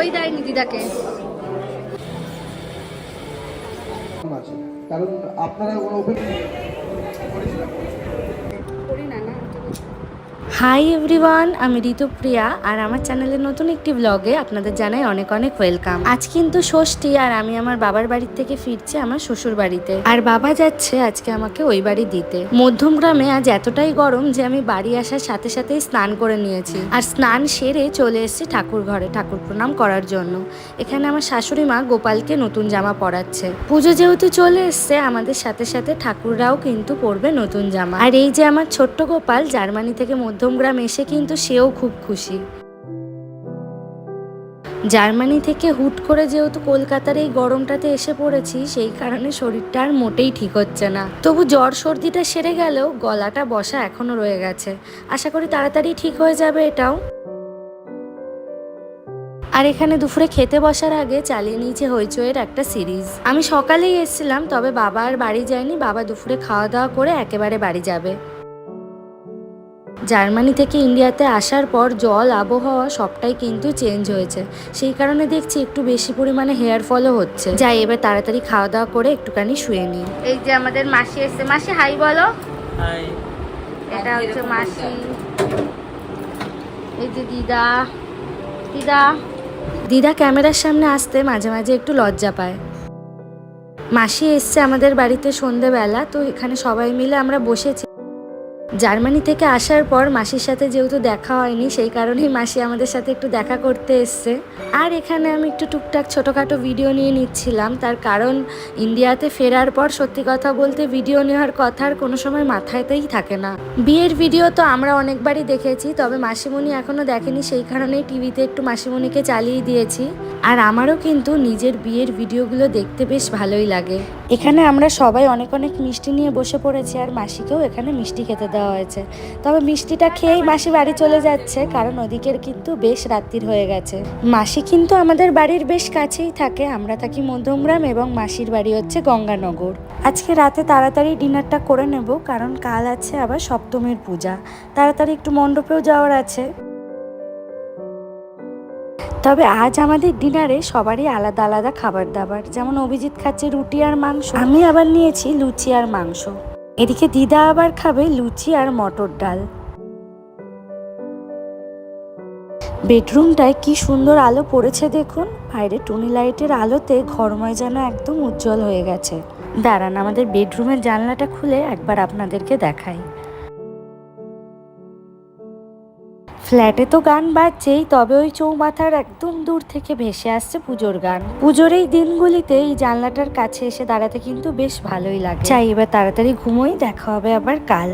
বই দেয়নি দিদাকে কারণ আপনারা হাই এভরিওয়ান আমি ঋতুপ্রিয়া আর আমার চ্যানেলের নতুন একটি ব্লগে আপনাদের জানাই অনেক অনেক ওয়েলকাম আজ কিন্তু ষষ্ঠী আর আমি আমার বাবার বাড়ির থেকে ফিরছি আমার শ্বশুর বাড়িতে। আর বাবা যাচ্ছে আজকে আমাকে ওই বাড়ি দিতে। মধ্যমগ্রামে আজ এতটাই গরম যে আমি বাড়ি আসার সাথে সাথেই স্নান করে নিয়েছি। আর স্নান সেরে চলে এসেছি ঠাকুর ঘরে ঠাকুর প্রণাম করার জন্য। এখানে আমার শাশুড়ি মা গোপালকে নতুন জামা পরাচ্ছে। পুজো যেহেতু চলে এসছে, আমাদের সাথে সাথে ঠাকুররাও কিন্তু পরবে নতুন জামা। আর এই যে আমার ছোট্ট গোপাল, জার্মানি থেকে মধ্যমগ্রাম এসে কিন্তু সেও খুব খুশি। জার্মানি থেকে হুট করে যেহেতু কলকাতার এই গরমটাতে এসে পড়েছি, সেই কারণে শরীরটা আর মোটেই ঠিক হচ্ছে না। তবু জ্বর সর্দিটা সেরে গেলেও গলাটা বসা এখনও রয়ে গেছে। আশা করি তাড়াতাড়ি ঠিক হয়ে যাবে এটাও। আর এখানে দুপুরে খেতে বসার আগে চালিয়ে নিয়েছে হইচইয়ের একটা সিরিজ। আমি সকালেই এসেছিলাম, তবে বাবা আর বাড়ি যায়নি। বাবা দুপুরে খাওয়া দাওয়া করে একেবারে বাড়ি যাবে। জার্মানি থেকে ইন্ডিয়াতে আসার পর জল আবহাওয়া সবটাই কিন্তু চেঞ্জ হয়েছে। সেই কারণে দেখছি একটু বেশি পরিমাণে হেয়ার ফলও হচ্ছে। যাই এবার তাড়াতাড়ি খাওয়া দাওয়া করে একটুখানি শুয়ে নিই। এই যে আমাদের মাসি এসছে। মাসি হাই বলো। এটা হচ্ছে মাসি। এই যে দিদা। দিদা। দিদা ক্যামেরার সামনে আসতে মাঝে মাঝে একটু লজ্জা পায়। মাসি এসছে আমাদের বাড়িতে সন্ধেবেলা। তো এখানে সবাই মিলে আমরা বসেছি। জার্মানি থেকে আসার পর মাসির সাথে যেহেতু দেখা হয়নি, সেই কারণেই মাসি আমাদের সাথে একটু দেখা করতে এসছে। আর এখানে আমি একটু টুকটাক ছোটোখাটো ভিডিও নিয়ে নিচ্ছিলাম। তার কারণ ইন্ডিয়াতে ফেরার পর সত্যি কথা বলতে ভিডিও নেওয়ার কথা আর কোনো সময় মাথায়তেই থাকে না। বিয়ের ভিডিও তো আমরা অনেকবারই দেখেছি, তবে মাসিমণি এখনও দেখেনি, সেই কারণেই টিভিতে একটু মাসিমণিকে চালিয়ে দিয়েছি। আর আমারও কিন্তু নিজের বিয়ের ভিডিওগুলো দেখতে বেশ ভালোই লাগে। এখানে আমরা সবাই অনেক অনেক মিষ্টি নিয়ে বসে পড়েছি, আর মাসিকেও এখানে মিষ্টি খেতে দেওয়া হয়েছে। তবে মিষ্টিটা খেয়েই মাসি বাড়ি চলে যাচ্ছে, কারণ ওদিকের কিন্তু বেশ রাত্রির হয়ে গেছে। মাসি কিন্তু আমাদের বাড়ির বেশ কাছেই থাকে, আমরা থাকি মধ্যমগ্রাম এবং মাসির বাড়ি হচ্ছে গঙ্গানগর। আজকে রাতে তাড়াতাড়ি ডিনারটা করে নেব, কারণ কাল আছে আবার সপ্তমীর পূজা। তাড়াতাড়ি একটু মণ্ডপেও যাওয়ার আছে। তবে আজ আমাদের ডিনারে সবারই আলাদা আলাদা খাবার দাবার, যেমন অভিজিৎ খাচ্ছে রুটি আর মাংস। আমি আবার নিয়েছি লুচি আর মাংস। এদিকে দিদা আবার খাবে লুচি আর মটর ডাল। বেডরুমটায় কি সুন্দর আলো পড়েছে দেখুন। বাইরে টুনি লাইটের আলোতে ঘরময় যেন একদম উজ্জ্বল হয়ে গেছে। দাঁড়ান, আমাদের বেডরুমের জানলাটা খুলে একবার আপনাদেরকে দেখাই। ফ্ল্যাটে তো গান বাজছেই, তবে ওই চৌমাথার একদম দূর থেকে ভেসে আসছে পুজোর গান। পুজোর এই দিনগুলিতে এই জানলাটার কাছে এসে দাঁড়াতে কিন্তু বেশ ভালোই লাগে। চাই এবার তাড়াতাড়ি ঘুমোই, দেখা হবে আবার কাল।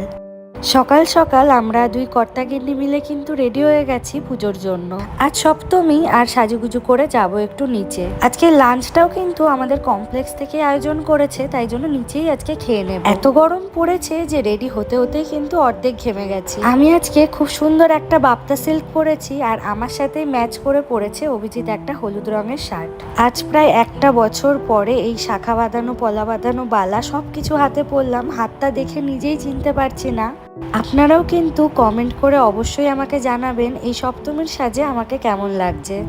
সকাল সকাল আমরা দুই কর্তাগিন্নি মিলে কিন্তু রেডি হয়ে গেছি পুজোর জন্য। আজ সপ্তমী আর সাজুগুজু করে যাব একটু নিচে। আজকে লাঞ্চটাও কিন্তু আমাদের কমপ্লেক্স থেকে আয়োজন করেছে, তাই জন্য নিচেই আজকে খেয়ে নেব। এত গরম পড়েছে যে রেডি হতে হতেই কিন্তু অর্ধেক ঘেমে গেছি। আমি আজকে খুব সুন্দর একটা বাপ্তা সিল্ক পরেছি আর আমার সাথে ম্যাচ করে পরেছে অভিজিৎ একটা হলুদ রঙের শার্ট। আজ প্রায় একটা বছর পরে এই শাখা বাঁধানো, পলা বাঁধানো বালা সব কিছু হাতে পরলাম হাতটা দেখে নিজেই চিনতে পারছি না। আপনারাও কিন্তু কমেন্ট করে অবশ্যই আমাকে জানাবেন এই সপ্তমীর সাজে আমাকে কেমন লাগছে।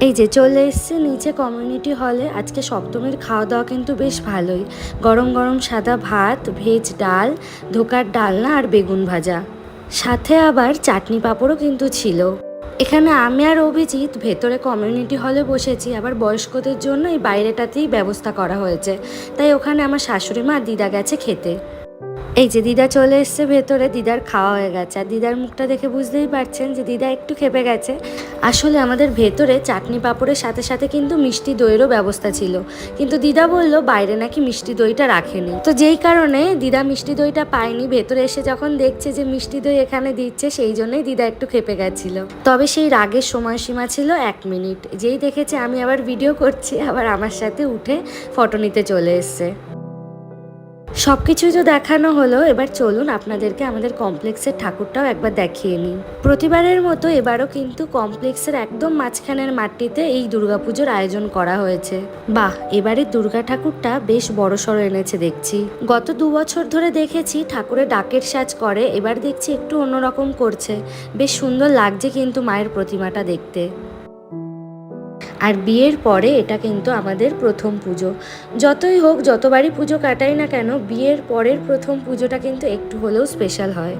এই যে চলে এসছে নিচে কমিউনিটি হলে আজকে সপ্তমীর খাওয়া দাওয়া কিন্তু বেশ ভালোই। গরম গরম সাদা ভাত ভেজ ডাল, ধোকার ডালনা আর বেগুন ভাজা। সাথে আবার চাটনি পাঁপড়ও কিন্তু ছিল। এখানে আমি আর অভিজিৎ ভেতরে কমিউনিটি হলে বসেছি, আবার বয়স্কদের জন্য এই বাইরেটাতেই ব্যবস্থা করা হয়েছে। তাই ওখানে আমার শাশুড়ি মা দিদা গেছে খেতে। এই যে দিদা চলে এসছে ভেতরে, দিদার খাওয়া হয়ে গেছে। আর দিদার মুখটা দেখে বুঝতেই পারছেন যে দিদা একটু খেপে গেছে। আসলে আমাদের ভেতরে চাটনি পাঁপড়ের সাথে সাথে কিন্তু মিষ্টি দইয়েরও ব্যবস্থা ছিল। কিন্তু দিদা বলল, বাইরে নাকি মিষ্টি দইটা রাখেনি? তো যেই কারণে দিদা মিষ্টি দইটা পায়নি। ভেতরে এসে যখন দেখছে যে মিষ্টি দই এখানে দিচ্ছে, সেই জন্যই দিদা একটু খেপে গেছিল। তবে সেই রাগের সময়সীমা ছিল এক মিনিট। যেই দেখেছে, আমি আবার ভিডিও করছি, আবার আমার সাথে উঠে ফটো নিতে চলে এসছে। সব কিছুই তো দেখানো হলো। এবার চলুন আপনাদেরকে আমাদের কমপ্লেক্সের ঠাকুরটাও একবার দেখিয়ে নিই। প্রতিবারের মতো এবারও কিন্তু কমপ্লেক্সের একদম মাঝখানের মাঠটিতে এই দুর্গাপুজোর আয়োজন করা হয়েছে। বাহ, এবারে দুর্গা ঠাকুরটা বেশ বড় সড়ো এনেছে দেখছি। গত দু বছর ধরে দেখেছি ঠাকুরের ডাকের সাজ করে, এবার দেখছি একটু অন্যরকম করছে। বেশ সুন্দর লাগছে কিন্তু মায়ের প্রতিমাটা দেখতে। আর বিয়ের পরে এটা কিন্তু আমাদের প্রথম পুজো। যতই হোক, যতবারই পুজো কাটাই না কেন, বিয়ের পরের প্রথম পুজোটা কিন্তু একটু হলেও স্পেশাল হয়।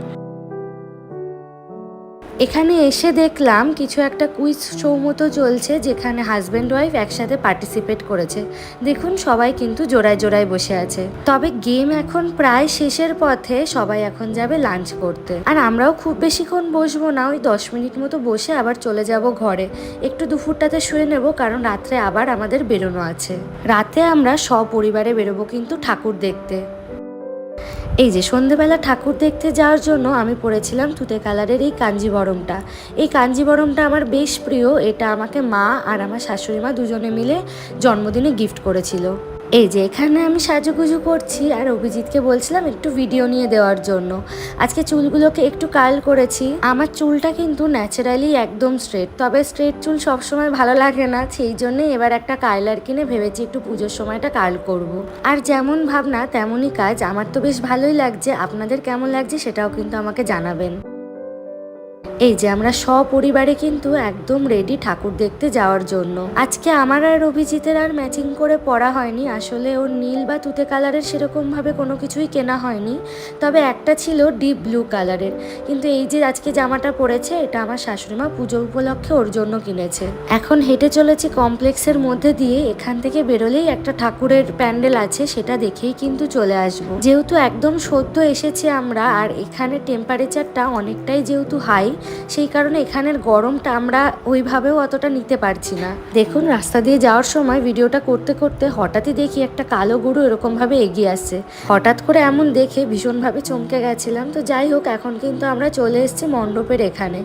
এখানে এসে দেখলাম কিছু একটা কুইজ শো মতো চলছে যেখানে হাজব্যান্ড ওয়াইফ একসাথে পার্টিসিপেট করেছে। দেখুন, সবাই কিন্তু জোড়ায় জোড়ায় বসে আছে। তবে গেম এখন প্রায় শেষের পথে সবাই এখন যাবে লাঞ্চ করতে। আর আমরাও খুব বেশিক্ষণ বসবো না, ওই দশ মিনিট মতো বসে আবার চলে যাব ঘরে। একটু দুপুরটাতে শুয়ে নেব, কারণ রাত্রে আবার আমাদের বেরোনো আছে। রাতে আমরা সপরিবারে বেরোবো কিন্তু ঠাকুর দেখতে। এই যে সন্ধেবেলা ঠাকুর দেখতে যাওয়ার জন্য আমি পরেছিলাম তুতে কালারের এই কাঞ্জিবরমটা। এই কাঞ্জিবরমটা আমার বেশ প্রিয়। এটা আমাকে মা আর আমার শাশুড়ি মা দুজনে মিলে জন্মদিনে গিফট করেছিল। এই যে এখানে আমি সাজুগুজু করছি আর অভিজিৎকে বলছিলাম একটু ভিডিও নিয়ে দেওয়ার জন্য। আজকে চুলগুলোকে একটু কার্ল করেছি। আমার চুলটা কিন্তু ন্যাচারালি একদম স্ট্রেট তবে স্ট্রেট চুল সবসময় ভালো লাগে না, সেই জন্যই এবার একটা কার্লার কিনে ভেবেছি একটু পুজোর সময়টা কার্ল করব। আর যেমন ভাবনা, তেমনই কাজ, আমার তো বেশ ভালোই লাগছে। আপনাদের কেমন লাগছে সেটাও কিন্তু আমাকে জানাবেন। এই যে আমরা সপরিবারে কিন্তু একদম রেডি ঠাকুর দেখতে যাওয়ার জন্য। আজকে আমার আর অভিজিতের আর ম্যাচিং করে পড়া হয়নি। আসলে ওর নীল বা তুতে কালারের সেরকম ভাবে কোনো কিছুই কেনা হয়নি। তবে একটা ছিল ডিপ ব্লু কালারের কিন্তু এই যে আজকে জামাটা পরেছে, এটা আমার শাশুড়িমা পুজো উপলক্ষে ওর জন্য কিনেছে। এখন হেঁটে চলেছি কমপ্লেক্সের মধ্যে দিয়ে। এখান থেকে বেরোলেই একটা ঠাকুরের প্যান্ডেল আছে, সেটা দেখেই কিন্তু চলে আসব। যেহেতু একদম সদ্য এসেছি আমরা, আর এখানে টেম্পারেচারটা অনেকটাই যেহেতু হাই সেই কারণে এখানের গরমটা আমরা ওইভাবেও অতটা নিতে পারছি না। দেখুন, রাস্তা দিয়ে যাওয়ার সময় ভিডিওটা করতে করতে হঠাৎই দেখি একটা কালো গরু এরকমভাবে এগিয়ে আসছে। হঠাৎ করে এমন দেখে ভীষণভাবে চমকে গেছিলাম। তো যাই হোক, এখন কিন্তু আমরা চলে এসেছি মণ্ডপের এখানে।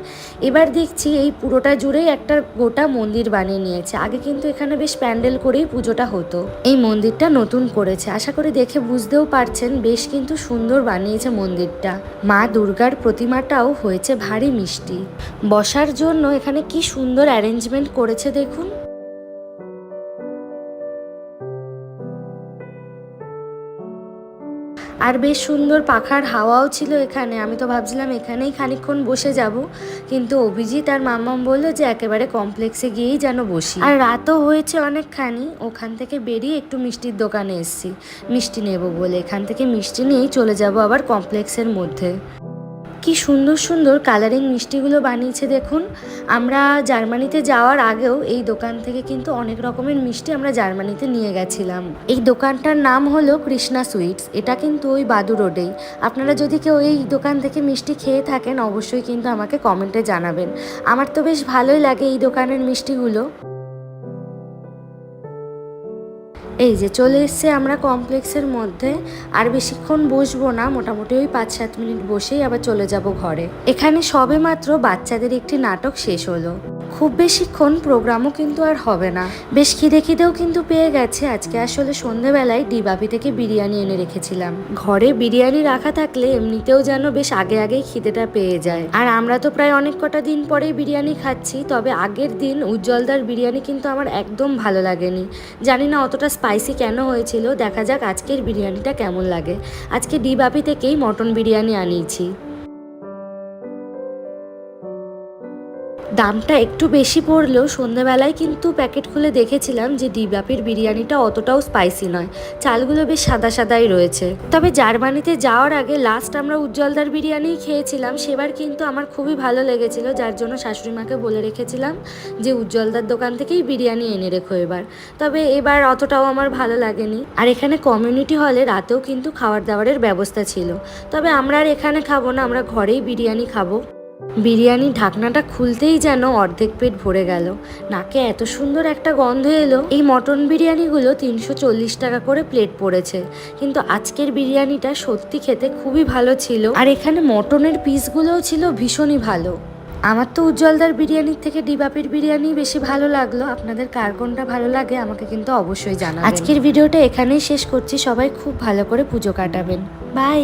এবার দেখছি এই পুরোটা জুড়েই একটা গোটা মন্দির বানিয়ে নিয়েছে। আগে কিন্তু এখানে বেশ প্যান্ডেল করেই পুজোটা হতো। এই মন্দিরটা নতুন করেছে। আশা করি দেখে বুঝতেও পারছেন, বেশ কিন্তু সুন্দর বানিয়েছে মন্দিরটা। মা দুর্গার প্রতিমাটাও হয়েছে ভারী মিষ্টি। বসার জন্য এখানে কি সুন্দর অ্যারেঞ্জমেন্ট করেছে দেখুন। আর বেশ সুন্দর পাখার হাওয়াও ছিল এখানে। আমি তো ভাবছিলাম এখানেই খানিকক্ষণ বসে যাব। কিন্তু অভিজিৎ আর মাম্মাম বলল যে একেবারে কমপ্লেক্সে গিয়েই যেন বসি। আর রাতও হয়েছে অনেকখানি। ওখান থেকে বেরিয়ে একটু মিষ্টির দোকানে এসছি। মিষ্টি নেব বলে। এখান থেকে মিষ্টি নিয়েই চলে যাব আবার কমপ্লেক্সের মধ্যে। কি সুন্দর সুন্দর কালারিং মিষ্টিগুলো বানিয়েছে দেখুন। আমরা জার্মানিতে যাওয়ার আগেও এই দোকান থেকে কিন্তু অনেক রকমের মিষ্টি আমরা জার্মানিতে নিয়ে গেছিলাম। এই দোকানটার নাম হলো কৃষ্ণা সুইটস। এটা কিন্তু ওই বাদু রোডেই। আপনারা যদি কেউ এই দোকান থেকে মিষ্টি খেয়ে থাকেন, অবশ্যই কিন্তু আমাকে কমেন্টে জানাবেন। আমার তো বেশ ভালোই লাগে এই দোকানের মিষ্টিগুলো। এই যে চলে এসছে আমরা কমপ্লেক্সের মধ্যে, আর বেশিক্ষণ বসবো না, মোটামুটি ওই পাঁচ সাত মিনিট বসেই আবার চলে যাব ঘরে। এখানে সবে মাত্র বাচ্চাদের একটি নাটক শেষ হলো। খুব বেশিক্ষণ প্রোগ্রামও কিন্তু আর হবে না। বেশ খিদে খিদেও কিন্তু পেয়ে গেছে। আজকে আসলে সন্ধেবেলায় ডিবাবি থেকে বিরিয়ানি এনে রেখেছিলাম। ঘরে বিরিয়ানি রাখা থাকলে এমনিতেও যেন বেশ আগে আগেই খিদেটা পেয়ে যায়। আর আমরা তো প্রায় অনেক কটা দিন পরেই বিরিয়ানি খাচ্ছি, তবে আগের দিন উজ্জ্বলদার বিরিয়ানি কিন্তু আমার একদম ভালো লাগেনি। জানি না অতটা স্পাইসি কেন হয়েছিল, দেখা যাক আজকের বিরিয়ানিটা কেমন লাগে। আজকে ডিবাপি থেকেই মটন বিরিয়ানি আনিয়েছি। দামটা একটু বেশি পড়লেও সন্ধেবেলায় কিন্তু প্যাকেট খুলে দেখেছিলাম যে ডিবাপির বিরিয়ানিটা অতটাও স্পাইসি নয়। চালগুলো বেশ সাদা সাদাই রয়েছে। তবে জার্মানিতে যাওয়ার আগে লাস্ট আমরা উজ্জ্বলদার বিরিয়ানি খেয়েছিলাম। সেবার কিন্তু আমার খুবই ভালো লেগেছিল, যার জন্য শাশুড়ি মাকে বলে রেখেছিলাম যে উজ্জ্বলদার দোকান থেকেই বিরিয়ানি এনে রেখো এবার। তবে এবার অতটাও আমার ভালো লাগেনি। আর এখানে কমিউনিটি হলে রাতেও কিন্তু খাবার দাবারের ব্যবস্থা ছিল। তবে আমরা আর এখানে খাব না, আমরা ঘরেই বিরিয়ানি খাব। বিরিয়ানির ঢাকনাটা খুলতেই যেন অর্ধেক পেট ভরে গেল। নাকে এত সুন্দর একটা গন্ধ এলো, এই মটন বিরিয়ানিগুলো তিনশো চল্লিশ টাকা করে প্লেট পড়েছে। কিন্তু আজকের বিরিয়ানিটা সত্যি খেতে খুবই ভালো ছিল। আর এখানে মটনের পিসগুলোও ছিল ভীষণই ভালো। আমার তো উজ্জ্বলদার বিরিয়ানির থেকে ডিবাপির বিরিয়ানি বেশি ভালো লাগল। আপনাদের কার কোনটা ভালো লাগে আমাকে কিন্তু অবশ্যই জানাবেন। আজকের ভিডিওটা এখানেই শেষ করছি। সবাই খুব ভালো করে পুজো কাটাবেন। বাই।